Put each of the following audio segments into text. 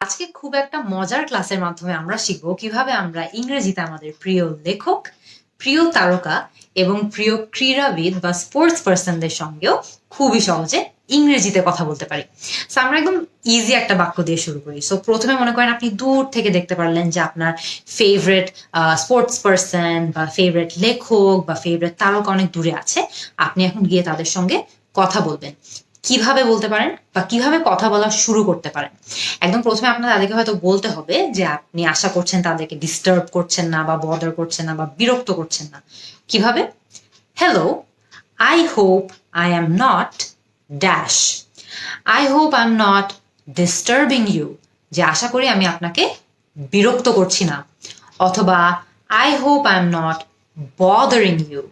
আজকে খুব একটা মজার ক্লাসের মাধ্যমে আমরা শিখব কীভাবে আমরা ইংরেজিতে আমাদের প্রিয় লেখক, প্রিয় তারকা এবং প্রিয় ক্রীড়াবিদ বা স্পোর্টস পার্সনদের সঙ্গেও খুবই সহজে ইংরেজিতে কথা বলতে পারি। সো আমরা একদম ইজি একটা বাক্য দিয়ে শুরু করি। সো প্রথমে মনে করেন আপনি দূর থেকে দেখতে পারলেন যে আপনার ফেভারেট স্পোর্টস পার্সন বা ফেভারেট লেখক বা ফেভারেট তারকা অনেক দূরে আছে। আপনি এখন গিয়ে তাদের সঙ্গে কথা বলবেন। কীভাবে বলতে পারেন বা কীভাবে কথা বলা শুরু করতে পারেন? একদম প্রথমে আপনার তাদেরকে হয়তো বলতে হবে যে আপনি আশা করছেন তাদেরকে ডিস্টার্ব করছেন না বা বদার করছেন না বা বিরক্ত করছেন না। কীভাবে? Hello I hope I am not dash I hope I am not disturbing you যে আশা করি আমি আপনাকে বিরক্ত করছি না। অথবা I hope I am not bothering you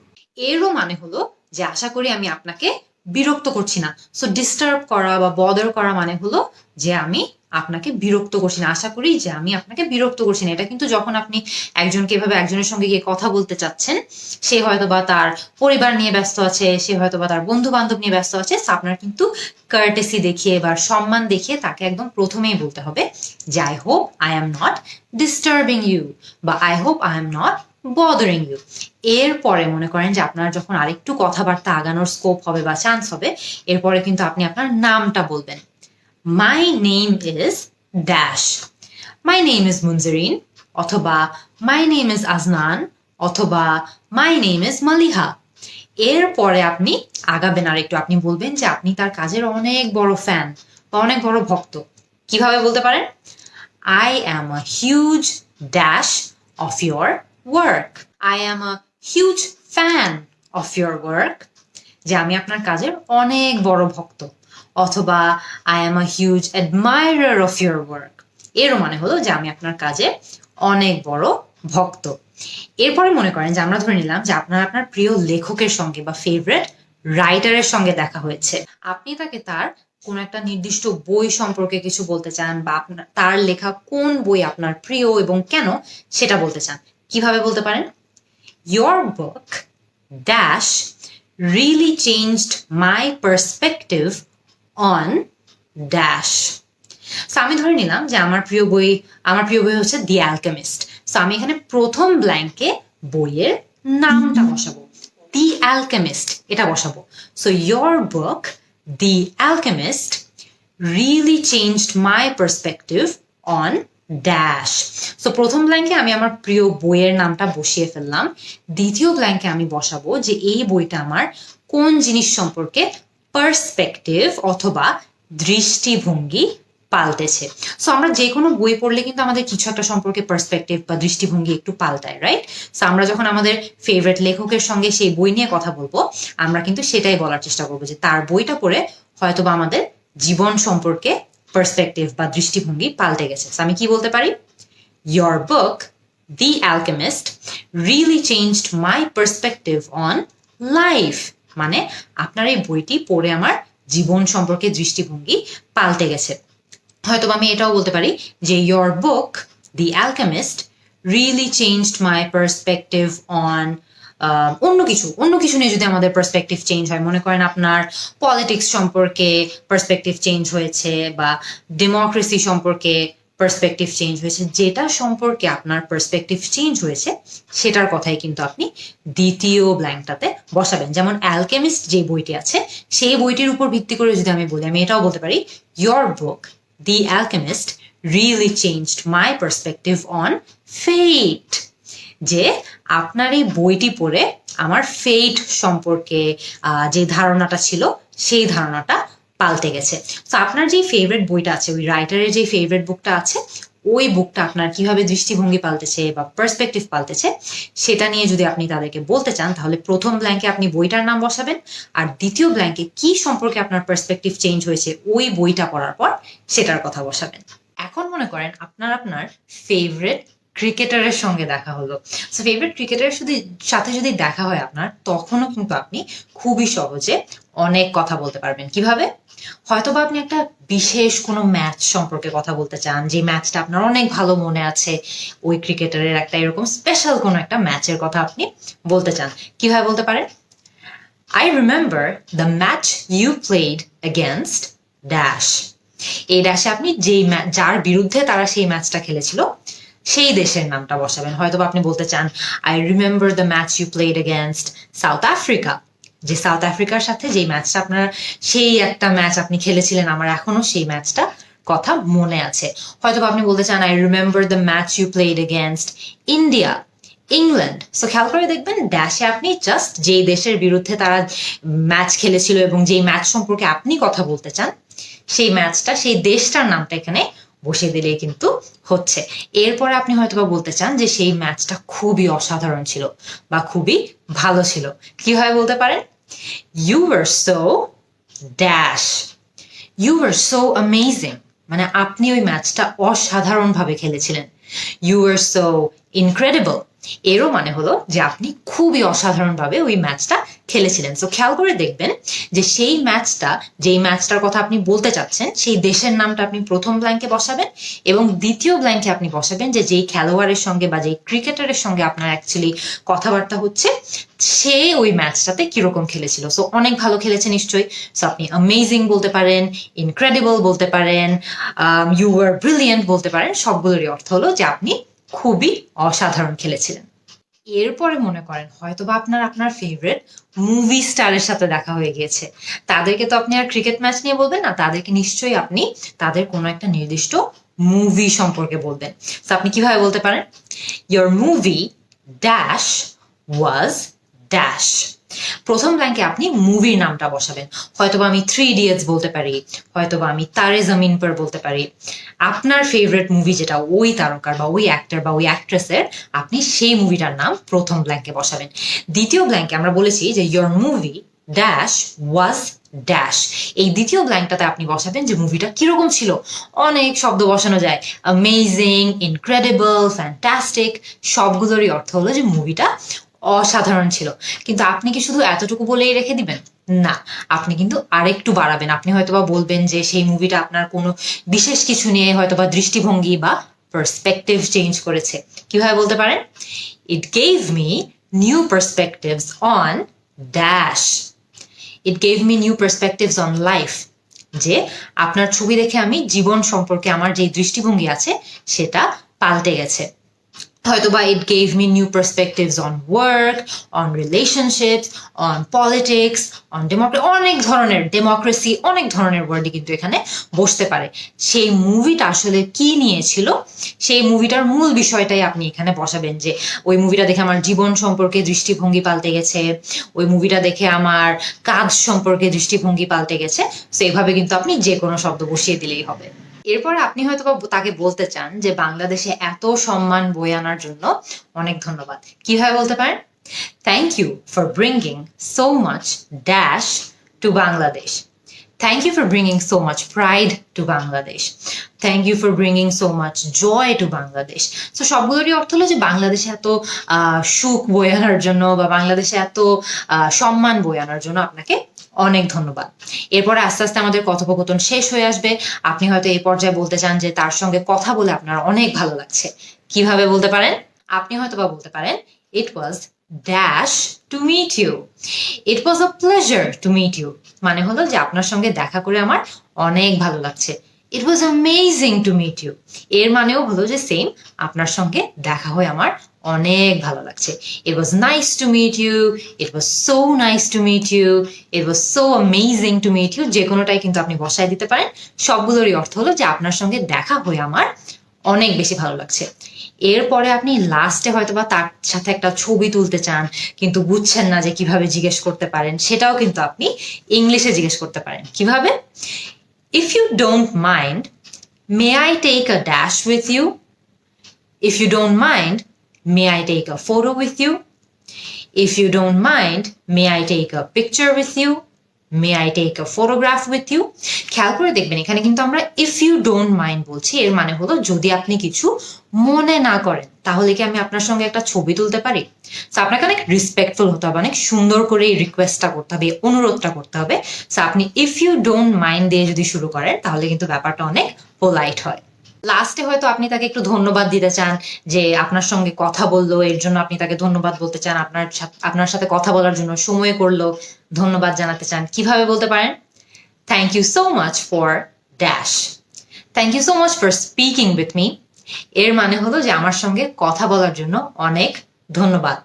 এরও মানে হলো যে আশা করি আমি আপনাকে বিরক্ত করছি না। সো ডিস্টার্ব করা বা বদার করা মানে হলো যে আমি আপনাকে বিরক্ত করছি না। আশা করি যে আমি আপনাকে বিরক্ত করছি না। এটা কিন্তু যখন আপনি একজনকে এভাবে একজনের সঙ্গে গিয়ে কথা বলতে চাচ্ছেন, সে হয়তো বা তার পরিবার নিয়ে ব্যস্ত আছে, সে হয়তো বা তার বন্ধু বান্ধব নিয়ে ব্যস্ত আছে আপনার কিন্তু কার্টেসি দেখিয়ে বা সম্মান দেখিয়ে তাকে একদম প্রথমেই বলতে হবে যে I hope I am not disturbing you বা I hope I am not bothering you এরপরে মনে করেন যে আপনার যখন আরেকটু কথাবার্তা আগানোর স্কোপ হবে বা চান্স হবে, এরপরে কিন্তু আপনি আপনার নামটা বলবেন। My name is dash my name is Munzarin অথবা মাই নেম ইজ আজনান অথবা মাই নেম ইজ মালিহা এরপরে আপনি আগাবেন আর একটু আপনি বলবেন যে আপনি তার কাজের অনেক বড় ফ্যান বা অনেক বড় ভক্ত। কীভাবে বলতে পারেন? I am a huge dash of your work I am a huge fan of your work যে আমি আপনার কাজের অনেক বড় ভক্ত, অথবা I am a huge admirer of your work এরও মানে হলো যে আমি আপনার কাজে অনেক বড় ভক্ত। এরপরে মনে করেন যে আমরা ধরে নিলাম যে আপনার আপনার প্রিয় লেখকের সঙ্গে বা ফেভারেট রাইটারের সঙ্গে দেখা হয়েছে। আপনি তাকে তার কোন একটা নির্দিষ্ট বই সম্পর্কে কিছু বলতে চান বা আপনার, তার লেখা কোন বই আপনার প্রিয় এবং কেন সেটা বলতে চান। কীভাবে বলতে পারেন? Your book dash really changed my perspective on dash. So আমি ধরে নিলাম যে আমার প্রিয় বই, আমার প্রিয় বই হচ্ছে দি অ্যালকেমিস্ট সো আমি এখানে প্রথম ব্ল্যাঙ্কে বইয়ের নামটা বসাবো। দি অ্যালকেমিস্ট এটা বসাবো। So your book the Alchemist really changed my perspective on dash so প্রথম ব্ল্যাঙ্কে আমি আমার প্রিয় বইয়ের নামটা বসিয়ে ফেললাম। দ্বিতীয় ব্ল্যাঙ্কে আমি বসাবো যে এই বইটা আমার কোন জিনিস সম্পর্কে পার্সপেক্টিভ অথবা দৃষ্টিভঙ্গি পাল্টেছে। সো আমরা যে কোনো বই পড়লে কিন্তু আমাদের কিছু একটা সম্পর্কে পার্সপেক্টিভ বা দৃষ্টিভঙ্গি একটু পাল্টায় রাইট সো আমরা যখন আমাদের ফেভারিট লেখকের সঙ্গে সেই বই নিয়ে কথা বলব, আমরা কিন্তু সেটাই বলার চেষ্টা করব যে তার বইটা পড়ে হয়তোবা আমাদের জীবন সম্পর্কে পার্সপেক্টিভ বা দৃষ্টিভঙ্গি পাল্টে গেছে। আমি কি বলতে পারি? Your book the Alchemist really change my perspective on life মানে আপনার এই বইটি পড়ে আমার জীবন সম্পর্কে দৃষ্টিভঙ্গি পাল্টে গেছে। হয়তো আমি এটাও বলতে পারি যে your book the Alchemist really change my perspective on অন্য কিছু অন্য কিছু নিয়ে যদি আমাদের পার্সপেক্টিভ চেঞ্জ হয়, মনে করেন আপনার পলিটিক্স সম্পর্কে পার্সপেক্টিভ চেঞ্জ হয়েছে বা ডেমোক্রেসি সম্পর্কে পার্সপেক্টিভ চেঞ্জ হয়েছে, যেটা সম্পর্কে আপনার পার্সপেক্টিভ চেঞ্জ হয়েছে, সেটার কথাই কিন্তু আপনি দ্বিতীয় ব্ল্যাঙ্কটাতে বসাবেন। যেমন অ্যালকেমিস্ট যে বইটি আছে, সেই বইটির উপর ভিত্তি করে যদি আমি বলি, আমি এটাও বলতে পারি your book the Alchemist really changed my perspective on fate যে আপনার এই বইটি পড়ে আমার ফেট সম্পর্কে যে ধারণাটা ছিল, সেই ধারণাটা পাল্টে গেছে। তো আপনার যে ফেভারিট বইটা আছে, ওই রাইটারের যে ফেভারিট বুকটা আছে, ওই বুকটা আপনার কীভাবে দৃষ্টিভঙ্গি পাল্টেছে বা পার্সপেক্টিভ পাল্টেছে, সেটা নিয়ে যদি আপনি তাদেরকে বলতে চান, তাহলে প্রথম ব্ল্যাঙ্কে আপনি বইটার নাম বসাবেন, আর দ্বিতীয় ব্ল্যাঙ্কে কি সম্পর্কে আপনার পার্সপেক্টিভ চেঞ্জ হয়েছে, ওই বইটা পড়ার পর সেটার কথা বসাবেন। এখন মনে করেন আপনার আপনার ফেভারিট ক্রিকেটারের সঙ্গে দেখা হলো। সো ফেভারিট ক্রিকেটারের শুধু সাথে যদি দেখা হয় আপনার, তখনও কিন্তু আপনি খুবই সহজে অনেক কথা বলতে পারবেন। কীভাবে? হয়তোবা আপনি একটা বিশেষ কোনো ম্যাচ সম্পর্কে কথা বলতে চান, যে ম্যাচটা আপনার অনেক ভালো মনে আছে, ওই ক্রিকেটারের একটা এরকম স্পেশাল কোনো একটা ম্যাচের কথা আপনি বলতে চান। কীভাবে বলতে পারেন? I remember the match you played against dash এই ড্যাশে আপনি যেই যার বিরুদ্ধে তারা সেই ম্যাচটা খেলেছিল সেই দেশের নামটা বসাবেন। হয়তো আপনি বলতে চান I remember the match you played against South Africa যে সাউথ আফ্রিকার সাথে যেই ম্যাচটা আপনার, সেই একটা ম্যাচ আপনি খেলেছিলেন, আমার এখনও সেই ম্যাচটা কথা মনে আছে। হয়তো আপনি বলতে চান I remember the match you played against India England so খেয়াল করে দেখবেন ড্যাশে আপনি জাস্ট যেই দেশের বিরুদ্ধে তারা ম্যাচ খেলেছিল এবং যেই ম্যাচ সম্পর্কে আপনি কথা বলতে চান, সেই ম্যাচটা সেই দেশটার নামটা এখানে বসিয়ে দিলেই কিন্তু হচ্ছে। এরপরে আপনি হয়তো বা বলতে চান যে সেই ম্যাচটা খুবই অসাধারণ ছিল বা খুবই ভালো ছিল। কি হয় বলতে পারেন? You are so dash you are so amazing মানে আপনি ওই ম্যাচটা অসাধারণভাবে খেলেছিলেন। ইউ আর সো ইনক্রেডিবল এরও মানে হলো যে আপনি খুবই অসাধারণভাবে ওই ম্যাচটা খেলেছিলেন। সো খেয়াল করে দেখবেন যে সেই ম্যাচটা, যেই ম্যাচটার কথা আপনি বলতে চাচ্ছেন, সেই দেশের নামটা আপনি প্রথম ব্ল্যাঙ্কে বসাবেন এবং দ্বিতীয় ব্ল্যাঙ্কে আপনি বসাবেন যে যেই খেলোয়াড়ের সঙ্গে বা যেই ক্রিকেটারের সঙ্গে আপনার অ্যাকচুয়ালি কথাবার্তা হচ্ছে, সে ওই ম্যাচটাতে কীরকম খেলেছিল। সো অনেক ভালো খেলেছে নিশ্চয়ই। সো আপনি অ্যামেজিং বলতে পারেন ইনক্রেডিবল বলতে পারেন ইউ আর ব্রিলিয়েন্ট বলতে পারেন, সবগুলোরই অর্থ হলো যে আপনি খুবই অসাধারণ খেলেছিলেন। এরপরে মনে করেন হয়তো বা আপনার আপনার ফেভারেট মুভি স্টারের সাথে দেখা হয়ে গিয়েছে। তাদেরকে তো আপনি আর ক্রিকেট ম্যাচ নিয়ে বলবেন না, তাদেরকে নিশ্চয়ই আপনি তাদের কোনো একটা নির্দিষ্ট মুভি সম্পর্কে বলবেন। তো আপনি কীভাবে বলতে পারেন? Your movie dash was dash প্রথম ব্ল্যাঙ্কে আপনি মুভির নামটা বসাবেন। হয়তোবা আমি থ্রি ইডিয়টস বলতে পারি, হয়তোবা আমি তারে জমিন পর বলতে পারি। আপনার ফেভারিট মুভি যেটা, ওই তারকার বা ওই অ্যাক্টর বা ওই অ্যাক্ট্রেসের আপনি সেই মুভিটার নাম প্রথম ব্ল্যাঙ্কে বসাবেন। দ্বিতীয় ব্ল্যাঙ্কে আমরা বলেছি যে your movie dash was dash এই দ্বিতীয় ব্ল্যাঙ্কটাতে আপনি বসাবেন যে মুভিটা কীরকম ছিল। অনেক শব্দ বসানো যায়। অ্যামেজিং ইনক্রেডিবল ফ্যান্টাস্টিক সবগুলোরই অর্থ হলো যে মুভিটা অসাধারণ ছিল। কিন্তু আপনি কি শুধু এতটুকু বলেই রেখে দিবেন? না, আপনি কিন্তু আরেকটু বাড়াবেন। আপনি হয়তোবা বলবেন যে সেই মুভিটা আপনার কোনো বিশেষ কিছু নিয়ে হয়তোবা দৃষ্টিভঙ্গি বা পার্সপেক্টিভ চেঞ্জ করেছে। কীভাবে বলতে পারেন? It gave me new perspectives on dash it gave me new perspectives on life যে আপনার ছবি দেখে আমি জীবন সম্পর্কে আমার যে দৃষ্টিভঙ্গি আছে, সেটা পাল্টে গেছে। হয়তোবা it gave me new perspectives on work on relationships on politics on democracy অনেক ধরনের ডেমোক্রেসি অনেক ধরনের ওয়ার্ডই কিন্তু এখানে বসতে পারে। সেই মুভিটা আসলে কি নিয়েছিল? সেই মুভিটার মূল বিষয়টাই আপনি এখানে বসাবেন যে, ওই মুভিটা দেখে আমার জীবন সম্পর্কে দৃষ্টিভঙ্গি পাল্টে গেছে, ওই মুভিটা দেখে আমার কাজ সম্পর্কে দৃষ্টিভঙ্গি পাল্টে গেছে। তো এইভাবে কিন্তু আপনি যে কোনো শব্দ বসিয়ে দিলেই হবে। এরপরে আপনি হয়তো তাকে বলতে চান যে বাংলাদেশে এত সম্মান বয়ে আনার জন্য অনেক ধন্যবাদ। কীভাবে বলতে পারেন? Thank you for bringing so much dash to Bangladesh thank you for bringing so much pride to Bangladesh thank you for bringing so much joy to Bangladesh তো সবগুলোরই অর্থ হলো যে বাংলাদেশে এত সুখ বয়ে আনার জন্য বা বাংলাদেশে এত সম্মান বয়ে আনার জন্য আপনাকে অনেক ধন্যবাদ। এরপরে আস্তে আস্তে আমাদের কথোপকথন শেষ হয়ে আসবে। আপনি হয়তো এই পর্যায়ে বলতে চান যে তার সঙ্গে কথা বলে আপনার অনেক ভালো লাগছে। কীভাবে বলতে পারেন? আপনি হয়তো বা বলতে পারেন it was dash to meet you it was a pleasure to meet you মানে হলো যে আপনার সঙ্গে দেখা করে আমার অনেক ভালো লাগছে। It was amazing to meet you এর মানেও হলো যে সেম আপনার সঙ্গে দেখা হয়ে আমার অনেক ভালো লাগছে। It was nice to meet you it was so nice to meet you it was so amazing to meet you যে কোনোটাই কিন্তু আপনি বসায় দিতে পারেন। সবগুলোরই অর্থ হলো যে আপনার সঙ্গে দেখা হয়ে আমার অনেক বেশি ভালো লাগছে। এরপরে আপনি লাস্টে হয়তো বা তার সাথে একটা ছবি তুলতে চান, কিন্তু বুঝছেন না যে কীভাবে জিজ্ঞেস করতে পারেন, সেটাও কিন্তু আপনি ইংলিশে জিজ্ঞেস করতে পারেন। কীভাবে? If you don't mind may I take a dash with you if you don't mind may I take a photo with you if you don't mind may I take a picture with you may I take a photograph with you খেয়াল করে দেখবেন এখানে কিন্তু আমরা if you don't mind বলছি, এর মানে হলো যদি আপনি কিছু মনে না করেন, তাহলে কি আমি আপনার সঙ্গে একটা ছবি তুলতে পারি? তো আপনাকে অনেক রেসপেক্টফুল হতে হবে, অনেক সুন্দর করে এই রিকোয়েস্টটা করতে হবে অনুরোধটা করতে হবে। তো আপনি ইফ ইউ ডোন্ট মাইন্ড দিয়ে যদি শুরু করেন, তাহলে কিন্তু ব্যাপারটা অনেক পোলাইট হয়। লাস্টে হয়তো আপনি তাকে একটু ধন্যবাদ দিতে চান যে আপনার সঙ্গে কথা বলল, এর জন্য আপনি তাকে ধন্যবাদ বলতে চান, আপনার আপনার সাথে কথা বলার জন্য সময় করল, ধন্যবাদ জানাতে চান। কীভাবে বলতে পারেন? Thank you so much for dash thank you so much for speaking with me এর মানে হলো যে আমার সঙ্গে কথা বলার জন্য অনেক ধন্যবাদ।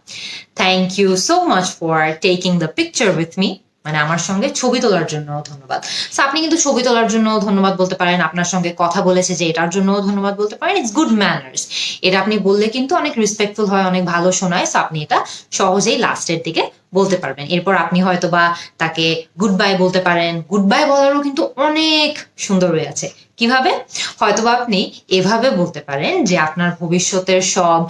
Thank you so much for taking the picture with me মানে আমার সঙ্গে ছবি তোলার জন্য ধন্যবাদ। সো আপনি কিন্তু ছবি তোলার জন্য ধন্যবাদ বলতে পারেন। আপনার সঙ্গে কথা বলেছে যে এটার জন্য ধন্যবাদ বলতে পারেন। ইটস গুড ম্যানার্স এটা আপনি বললে কিন্তু অনেক রেসপেক্টফুল হয়, অনেক ভালো শোনায়। সো আপনি এটা সহজেই লাস্টের দিকে বলতে পারবেন। এরপর আপনি হয়তো বা তাকে গুড বাই বলতে পারেন। গুড বাই বলারও কিন্তু অনেক সুন্দর হয়ে আছে। কীভাবে? হয়তোবা আপনি এভাবে বলতে পারেন যে আপনার ভবিষ্যতের সব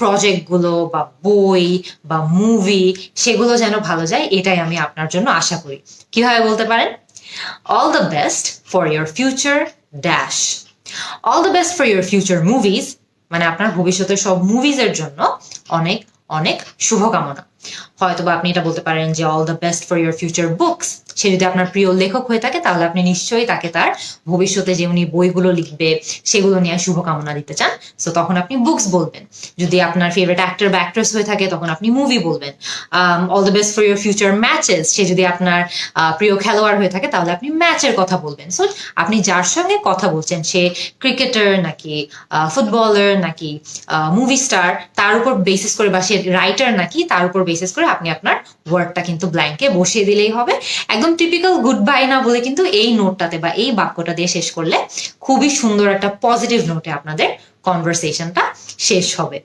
প্রজেক্টগুলো বা বই বা মুভি সেগুলো যেন ভালো যায়, এটাই আমি আপনার জন্য আশা করি। কীভাবে বলতে পারেন? All the best for your future dash all the best for your future movies মানে আপনার ভবিষ্যতের সব মুভিজের জন্য অনেক অনেক শুভকামনা। হয়তো বা আপনি এটা বলতে পারেন যে all the best for your future books সে যদি আপনার প্রিয় লেখক হয়ে থাকে, তাহলে আপনি নিশ্চয়ই তাকে তার ভবিষ্যতে যে উনি বইগুলো লিখবে, সেগুলো নিয়ে শুভকামনা দিতে চান। সো তখন আপনি বুকস বলবেন। যদি আপনার ফেভারিট অ্যাক্টর বা অ্যাক্ট্রেস হয়ে থাকে, তখন আপনি মুভি বলবেন। All the best for your future matches সে যদি আপনার প্রিয় খেলোয়াড় হয়ে থাকে, তাহলে আপনি ম্যাচের কথা বলবেন। সো আপনি যার সঙ্গে কথা বলছেন, সে ক্রিকেটার নাকি ফুটবলার নাকি মুভি স্টার তার উপর বেসিস করে বা সে রাইটার নাকি, তার উপর বেসিস করে আপনি আপনার ওয়ার্ডটা কিন্তু ব্ল্যাঙ্কে বসিয়ে দিলেই হবে। একদম টিপিক্যাল গুড বাই না বলে কিন্তু এই নোটটাতে বা এই বাক্যটা দিয়ে শেষ করলে খুবই সুন্দর একটা পজিটিভ নোটে আপনাদের কনভারসেশনটা শেষ হবে।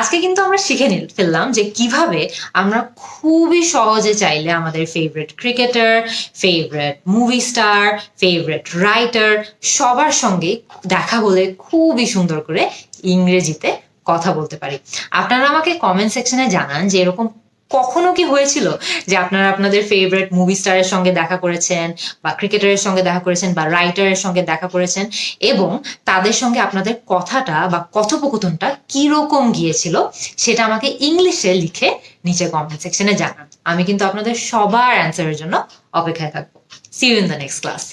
আজকে কিন্তু আমরা শিখে ফেললাম যে কীভাবে আমরা খুবই সহজে চাইলে আমাদের favourite cricketer favourite movie star favourite writer সবার সঙ্গে দেখা হলে খুবই সুন্দর করে ইংরেজিতে কথা বলতে পারি। আপনারা আমাকে কমেন্ট সেকশনে জানান যে এরকম কখনো কি হয়েছিল যে আপনারা আপনাদের ফেভারিট মুভি স্টারের সঙ্গে দেখা করেছেন বা ক্রিকেটারের সঙ্গে দেখা করেছেন বা রাইটারের সঙ্গে দেখা করেছেন এবং তাদের সঙ্গে আপনাদের কথাটা বা কথোপকথনটা কীরকম গিয়েছিল সেটা আমাকে ইংলিশে লিখে নিচে কমেন্ট সেকশনে জানান। আমি কিন্তু আপনাদের সবার অ্যান্সারের জন্য অপেক্ষায় থাকব। See you in the next class